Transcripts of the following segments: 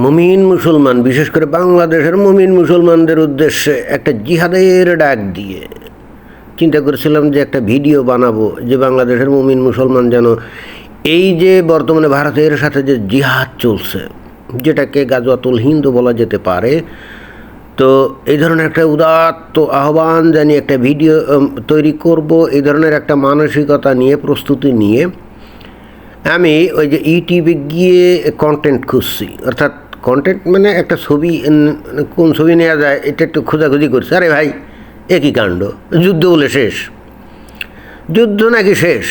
মমিন মুসলমান, বিশেষ করে বাংলাদেশের মমিন মুসলমানদের উদ্দেশ্যে একটা জিহাদের ডাক দিয়ে চিন্তা করেছিলাম যে একটা ভিডিও বানাবো যে বাংলাদেশের মমিন মুসলমান যেন এই যে বর্তমানে ভারতের সাথে যে জিহাদ চলছে, যেটাকে গাজওয়াতুল হিন্দু বলা যেতে পারে, তো এই ধরনের একটা উদাত্ত আহ্বান জানিয়ে একটা ভিডিও তৈরি করব, এই ধরনের একটা মানসিকতা নিয়ে, প্রস্তুতি নিয়ে আমি ওই যে ইউটিউবে গিয়ে কন্টেন্ট খুঁজছি। অর্থাৎ কন্টেন্ট মানে একটা ছবি কোন ছবি নেওয়া যায়, এটা একটু খোঁজাখুঁজি করছে। আরে ভাই একই কাণ্ড? যুদ্ধ বলে শেষ। যুদ্ধ নাকি শেষ?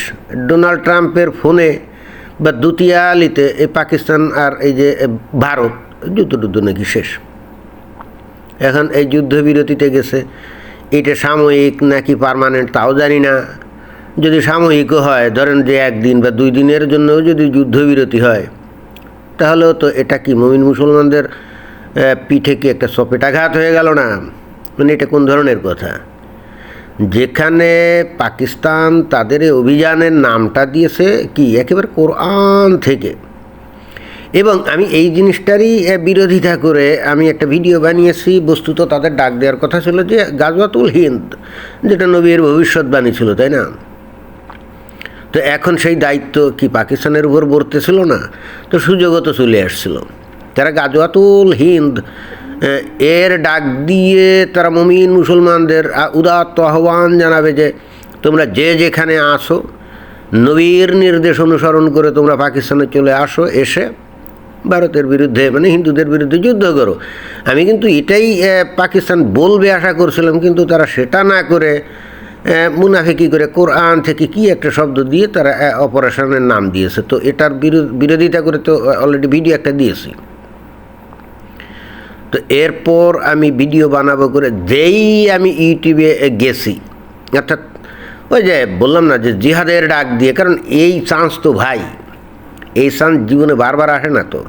ডোনাল্ড ট্রাম্পের ফোনে বা দুতিয়ালিতে এই পাকিস্তান আর এই যে ভারত, যুদ্ধ টুদ্ধ নাকি শেষ? এখন এই যুদ্ধবিরতিতে গেছে। এটা সাময়িক নাকি পার্মানেন্ট তাও জানি না। যদি সাময়িকও হয়, ধরেন যে একদিন বা দুই দিনের জন্যও যদি যুদ্ধবিরতি হয় তাহলেও তো এটা কি মমিন মুসলমানদের পিঠে কি একটা সপেটাঘাত হয়ে গেল না? মানে এটা কোন ধরনের কথা? যেখানে পাকিস্তান তাদের অভিযানের নামটা দিয়েছে কি? একেবারে কোরআন থেকে। এবং আমি এই জিনিসটারই বিরোধিতা করে আমি একটা ভিডিও বানিয়েছি, বস্তুত তাদের ডাক দেওয়ার কথা ছিল যে গাজওয়াতুল হিন্দ, যেটা নবীর ভবিষ্যৎবাণী ছিল, তাই না? তো এখন সেই দায়িত্ব কি পাকিস্তানের উপর বর্তেছিল না? তো সুযোগও তো চলে আসছিল। তারা গাজওয়াতুল হিন্দ এর ডাক দিয়ে তারা মমিন মুসলমানদের উদাত্ত আহ্বান জানাবে যে, তোমরা যে যেখানে আসো, নবীর নির্দেশ অনুসরণ করে তোমরা পাকিস্তানে চলে আসো, এসে ভারতের বিরুদ্ধে মানে হিন্দুদের বিরুদ্ধে যুদ্ধ করো। আমি কিন্তু এটাই পাকিস্তান বলবে আশা করছিলাম, কিন্তু তারা সেটা না করে মুনাফিকি করে কোরআন থেকে কি একটা শব্দ দিয়ে তারা অপারেশনের নাম দিয়েছে। তো এটার বিরোধিতা করে তো অলরেডি ভিডিও একটা দিয়েছি। তো এরপর আমি ভিডিও বানাবো করে যেই আমি ইউটিউবে গেছি, অর্থাৎ ওই যে বললাম না যে জিহাদের ডাক দিয়ে, কারণ এই চান্স তো ভাই, এই চান্স জীবনে বারবার আসে না তো।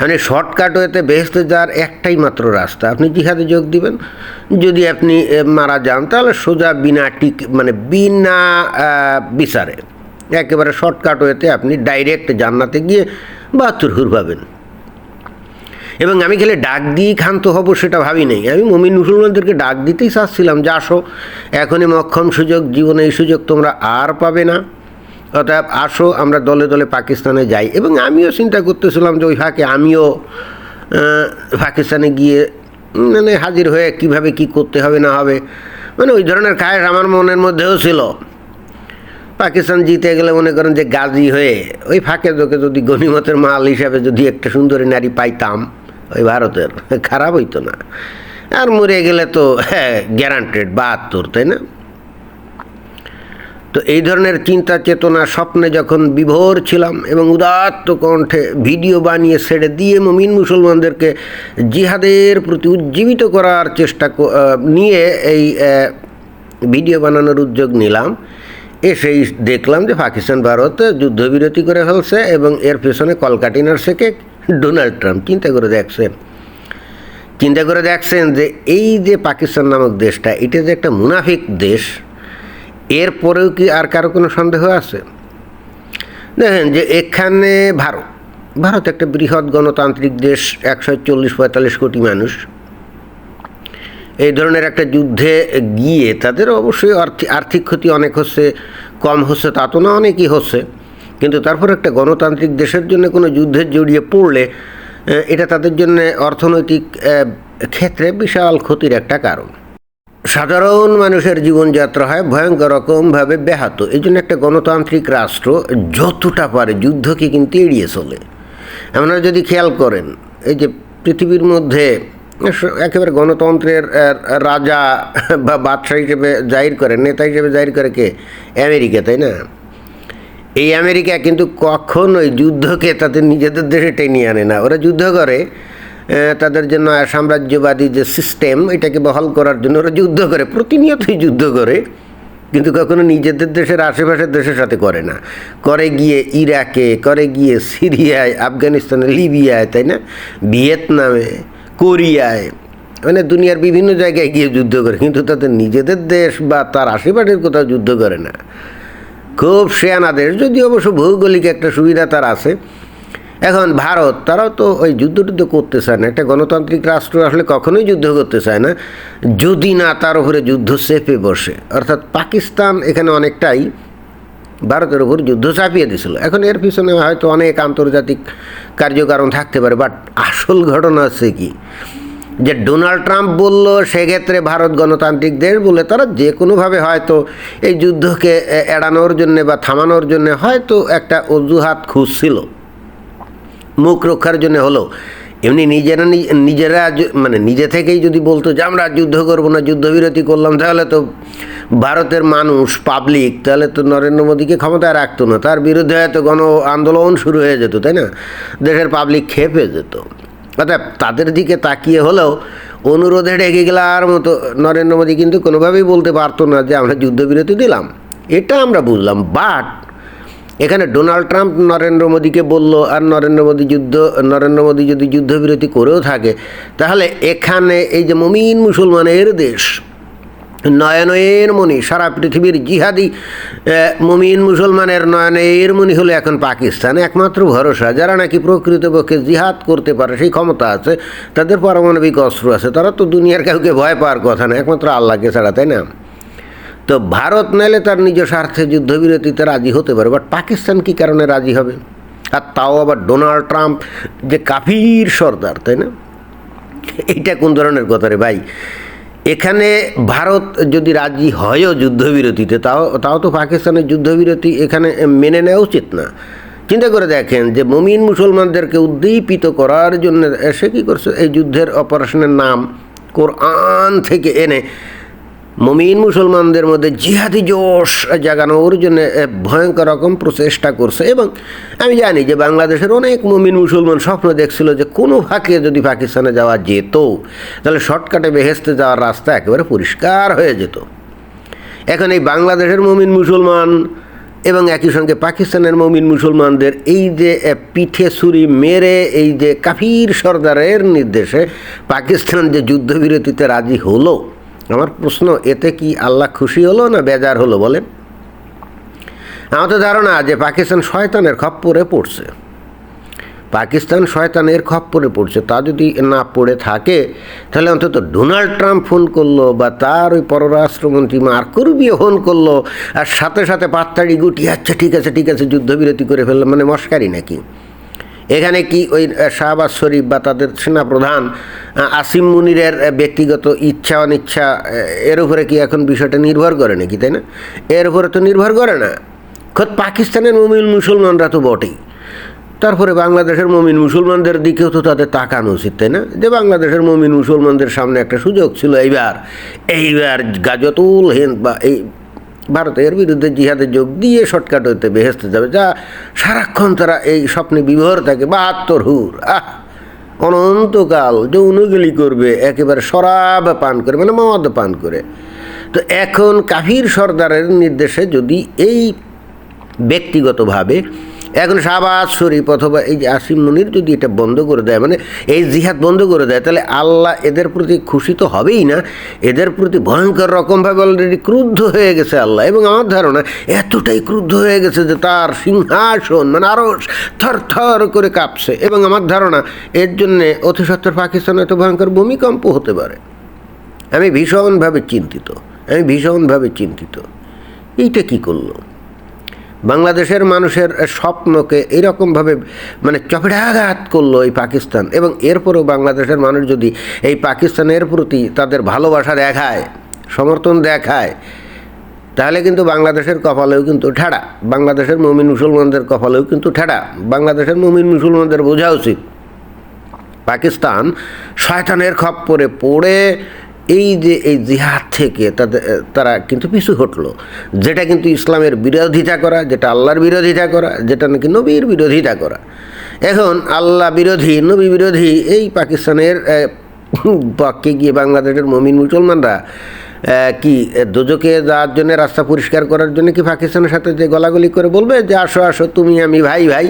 মানে শর্টকাট হয়েতে বেহেস্তে যাওয়ার একটাই মাত্র রাস্তা। আপনি জিহাদে যোগ দিবেন। যদি আপনি মারা যান, তাহলে সোজা বিনা টিক মানে বিনা বিচারে। একেবারে শর্টকাট হয়েতে আপনি ডাইরেক্ট জান্নাতে গিয়ে বাহাত্তর হুর পাবেন। এবং আমি খেলে ডাক দিয়েই ক্ষান্ত হব সেটা ভাবি নেই। আমি মমিন মুসলমানদেরকে ডাক দিতেই চাচ্ছিলাম যে আসো এখনই মক্ষম সুযোগ, জীবনে এই সুযোগ তোমরা আর পাবে না। অতএব আসো, আমরা দলে দলে পাকিস্তানে যাই। এবং আমিও চিন্তা করতেছিলাম যে ওই ফাঁকে আমিও পাকিস্তানে গিয়ে মানে হাজির হয়ে কীভাবে কি করতে হবে, না হবে। মানে ওই ধরনের খায়েশ আমার মনের মধ্যেও ছিল। পাকিস্তান জিতে গেলে মনে করেন যে গাজী হয়ে, ওই ফাঁকে তোকে যদি গণিমতের মাল হিসাবে যদি একটা সুন্দরী নারী পাইতাম, ওই ভারতের, খারাপ হইতো না। আর মরে গেলে তো হ্যাঁ গ্যারান্টেড বাহাত্তর, তাই না? তো এই ধরনের চিন্তা চেতনা স্বপ্নে যখন বিভোর ছিলাম এবং উদাত্ত কণ্ঠে ভিডিও বানিয়ে ছেড়ে দিয়ে মমিন মুসলমানদেরকে জিহাদের প্রতি উজ্জীবিত করার চেষ্টা নিয়ে এই ভিডিও বানানোর উদ্যোগ নিলাম। এসেই দেখলাম যে পাকিস্তান, ভারত যুদ্ধবিরতি করে ফেলছে এবং এর পেছনে কলকাটি নার্সেকে ডোনাল্ড ট্রাম্প চিন্তা করে দেখছেন। চিন্তা করে দেখছেন যে এই যে পাকিস্তান নামক দেশটা, এটা যে একটা মুনাফিক দেশ এরপরেও কি আর কারও কোনো সন্দেহ আছে? দেখেন যে এখানে ভারত ভারত একটা বৃহৎ গণতান্ত্রিক দেশ, একশো চল্লিশ পঁয়তাল্লিশ কোটি মানুষ। এই ধরনের একটা যুদ্ধে গিয়ে তাদের অবশ্যই আর্থিক ক্ষতি অনেক হচ্ছে, কম হচ্ছে, তা তো না অনেকই হচ্ছে। কিন্তু তারপর একটা গণতান্ত্রিক দেশের জন্য কোনো যুদ্ধে জড়িয়ে পড়লে এটা তাদের জন্য অর্থনৈতিক ক্ষেত্রে বিশাল ক্ষতির একটা কারণ। সাধারণ মানুষের জীবনযাত্রা হয় ভয়ঙ্কর রকমভাবে ব্যাহত। এই জন্য একটা গণতান্ত্রিক রাষ্ট্র যতটা পারে যুদ্ধকে কিন্তু এড়িয়ে চলে। আপনারা যদি খেয়াল করেন, এই যে পৃথিবীর মধ্যে একেবারে গণতন্ত্রের রাজা বা বাদশাহ হিসেবে জাহির করে, নেতা হিসেবে জাহির করে কে? আমেরিকা, তাই না? এই আমেরিকা কিন্তু কখনোই যুদ্ধকে তাদের নিজেদের দেশে টেনে আনে না। ওরা যুদ্ধ করে তাদের জন্য সাম্রাজ্যবাদী যে সিস্টেম এটাকে বহাল করার জন্য ওরা যুদ্ধ করে, প্রতিনিয়তই যুদ্ধ করে, কিন্তু কখনো নিজেদের দেশের আশেপাশের দেশের সাথে করে না। করে গিয়ে ইরাকে, করে গিয়ে সিরিয়ায়, আফগানিস্তানে, লিবিয়ায়, তাই না? ভিয়েতনামে, কোরিয়ায় মানে দুনিয়ার বিভিন্ন জায়গায় গিয়ে যুদ্ধ করে, কিন্তু তাদের নিজেদের দেশ বা তার আশেপাশের কোথাও যুদ্ধ করে না। খুব শেয়ানা দেশ যদি অবশ্য ভৌগোলিক একটা সুবিধা তার আছে। এখন ভারত, তারাও তো ওই যুদ্ধ টুদ্ধ করতে চায় না। একটা গণতান্ত্রিক রাষ্ট্র আসলে কখনোই যুদ্ধ করতে চায় না। যদি না তার উপরে যুদ্ধ চেপে বসে। অর্থাৎ পাকিস্তান এখানে অনেকটাই ভারতের উপর যুদ্ধ চাপিয়ে দিছিল। এখন এর পিছনে হয়তো অনেক আন্তর্জাতিক কার্যকারণ থাকতে পারে, বাট আসল ঘটনা হচ্ছে কি? যে ডোনাল্ড ট্রাম্প বলল, সেক্ষেত্রে ভারত গণতান্ত্রিক দেশ বলে তারা যে কোনোভাবে হয়তো এই যুদ্ধকে এড়ানোর জন্যে বা থামানোর জন্যে হয়তো একটা অজুহাত খুঁজছিল। মুখ রক্ষার জন্য হলো। এমনি নিজেরা নিজেরা মানে নিজে থেকেই যদি বলতো যে, আমরা যুদ্ধ করব না, যুদ্ধবিরতি করলাম, তাহলে তো ভারতের মানুষ পাবলিক তাহলে তো নরেন্দ্র মোদীকে ক্ষমতায় রাখতো না। তার বিরুদ্ধে হয়তো গণ আন্দোলন শুরু হয়ে যেত, তাই না? দেশের পাবলিক খেপে যেত। অর্থাৎ তাদের দিকে তাকিয়ে হলেও অনুরোধে ডেকে গেলার মতো নরেন্দ্র মোদী কিন্তু কোনোভাবেই বলতে পারতো না যে, আমরা যুদ্ধবিরতি দিলাম। এটা আমরা বুঝলাম বাট এখানে ডোনাল্ড ট্রাম্প নরেন্দ্র মোদীকে বলল, আর নরেন্দ্র মোদী যুদ্ধ, নরেন্দ্র মোদী যদি যুদ্ধবিরতি করেও থাকে, তাহলে এখানে এই যে মমিন মুসলমানের দেশ, নয়নয়ের মণি, সারা পৃথিবীর জিহাদি মমিন মুসলমানের নয়নের মণি হলো এখন পাকিস্তান। একমাত্র ভরসা, যারা নাকি প্রকৃতপক্ষে জিহাদ করতে পারে, সেই ক্ষমতা আছে, তাদের পারমাণবিক অস্ত্র আছে। তারা তো দুনিয়ার কাউকে ভয় পাওয়ার কথা না, একমাত্র আল্লাহকে ছাড়া, তাই না? তো ভারত নাইলে তার নিজ স্বার্থে যুদ্ধবিরতিতে রাজি হতে পারে বাট পাকিস্তান কি কারণে রাজি হবে? আর তাও আবার ডোনাল্ড ট্রাম্প যে কাফির সর্দার, তাই না? এইটা কোন ধরনের কথা রে ভাই? এখানে ভারত যদি রাজি হয়ও যুদ্ধবিরতিতে, তাও তাও তো পাকিস্তানের যুদ্ধবিরতি এখানে মেনে নেওয়া উচিত না। চিন্তা করে দেখেন যে মমিন মুসলমানদেরকে উদ্দীপিত করার জন্য, সে কী করছে? এই যুদ্ধের অপারেশনের নাম কোরআন থেকে এনে মমিন মুসলমানদের মধ্যে জিহাদি জোশ জাগানোর জন্য ভয়ঙ্কর রকম প্রচেষ্টা করছে এবং আমি জানি যে বাংলাদেশের অনেক মমিন মুসলমান স্বপ্ন দেখছিল যে কোনো ফাঁকে যদি পাকিস্তানে যাওয়া যেত, তাহলে শর্টকাটে বেহেস্তে যাওয়ার রাস্তা একেবারে পরিষ্কার হয়ে যেত। এখন এই বাংলাদেশের মমিন মুসলমান এবং একই সঙ্গে পাকিস্তানের মমিন মুসলমানদের এই যে পিঠে ছুরি মেরে, এই যে কাফির সর্দারের নির্দেশে পাকিস্তান যে যুদ্ধবিরতিতে রাজি হলো আমার প্রশ্ন, এতে কি আল্লাহ খুশি হলো না বেজার হলো বলেন? আমার তো ধারণা যে পাকিস্তান শয়তানের খপ্পরে পড়ছে। পাকিস্তান শয়তানের খপ্পরে পড়ছে, তা যদি না পড়ে থাকে, তাহলে অন্তত ডোনাল্ড ট্রাম্প ফোন করল বা তার ওই পররাষ্ট্রমন্ত্রী মার্কো রুবিও ফোন করল, আর সাথে সাথে পাত্তাড়ি গুটি আচ্ছা ঠিক আছে ঠিক আছে, যুদ্ধবিরতি করে ফেলল মানে মস্কারি নাকি? এখানে কি ওই শাহবাজ শরীফ বা তাদের সেনাপ্রধান আসিম মুনিরের ব্যক্তিগত ইচ্ছা, অনিচ্ছা এর উপরে কি এখন বিষয়টা নির্ভর করে নাকি, তাই না? এর উপরে তো নির্ভর করে না। খোদ পাকিস্তানের মমিন মুসলমানরা তো বটেই। তারপরে বাংলাদেশের মমিন মুসলমানদের দিকেও তো তাদের তাকানো উচিত, তাই না? যে বাংলাদেশের মমিন মুসলমানদের সামনে একটা সুযোগ ছিল, এইবার এইবার গাজতুল হিন্দ বা এই ভারতের বিরুদ্ধে জিহাদে যোগ দিয়ে শর্টকাট হতে বেহেস্তে যাবে। যা সারাক্ষণ তারা এই স্বপ্নে বিভোর থাকে। বাহাত্তর হুর। আহ! অনন্তকাল যৌনগুলি করবে, একেবারে শরাব পান করে মানে মদ পান করে। তো এখন কাফির সর্দারের নির্দেশে যদি এই ব্যক্তিগতভাবে এখন শাহবাজ শরীফ অথবা এই যে আসিম মুনির যদি এটা বন্ধ করে দেয় মানে এই জিহাদ বন্ধ করে দেয়, তাহলে আল্লাহ এদের প্রতি খুশি তো হবেই না। এদের প্রতি ভয়ঙ্কর রকমভাবে অলরেডি ক্রুদ্ধ হয়ে গেছে আল্লাহ। এবং আমার ধারণা এতটাই ক্রুদ্ধ হয়ে গেছে যে তার সিংহাসন মানে আরও থর থর করে কাঁপছে। এবং আমার ধারণা এর জন্যে অতি সত্তর পাকিস্তানে এত ভয়ঙ্কর ভূমিকম্প হতে পারে। আমি ভীষণভাবে চিন্তিত। আমি ভীষণভাবে চিন্তিত। এইটা কি করল? বাংলাদেশের মানুষের স্বপ্নকে এরকমভাবে মানে চপেড়াঘাত করল এই পাকিস্তান। এবং এরপরেও বাংলাদেশের মানুষ যদি এই পাকিস্তানের প্রতি তাদের ভালোবাসা দেখায়, সমর্থন দেখায়, তাহলে কিন্তু বাংলাদেশের কপালেও কিন্তু ঠেড়া। বাংলাদেশের মমিন মুসলমানদের কপালেও কিন্তু ঠেড়া। বাংলাদেশের মমিন মুসলমানদের বোঝা উচিত। পাকিস্তান শয়তানের খপ্পরে পড়ে এই যে, এই জিহাদ থেকে তাদের তারা কিন্তু পিছু হটলো। যেটা কিন্তু ইসলামের বিরোধিতা করা, যেটা আল্লাহর বিরোধিতা করা, যেটা নাকি নবীর বিরোধিতা করা। এখন আল্লাহ বিরোধী, নবী বিরোধী, এই পাকিস্তানের পক্ষে গিয়ে বাংলাদেশের মমিন মুসলমানরা কি দুজকে যাওয়ার জন্য রাস্তা পরিষ্কার করার জন্য কি পাকিস্তানের সাথে যে গলাগলি করে বলবে, যে আসো আসো, তুমি, আমি, ভাই ভাই?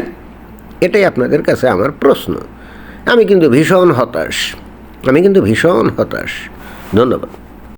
এটাই আপনাদের কাছে আমার প্রশ্ন। আমি কিন্তু ভীষণ হতাশ। আমি কিন্তু ভীষণ হতাশ। ধন্যবাদ।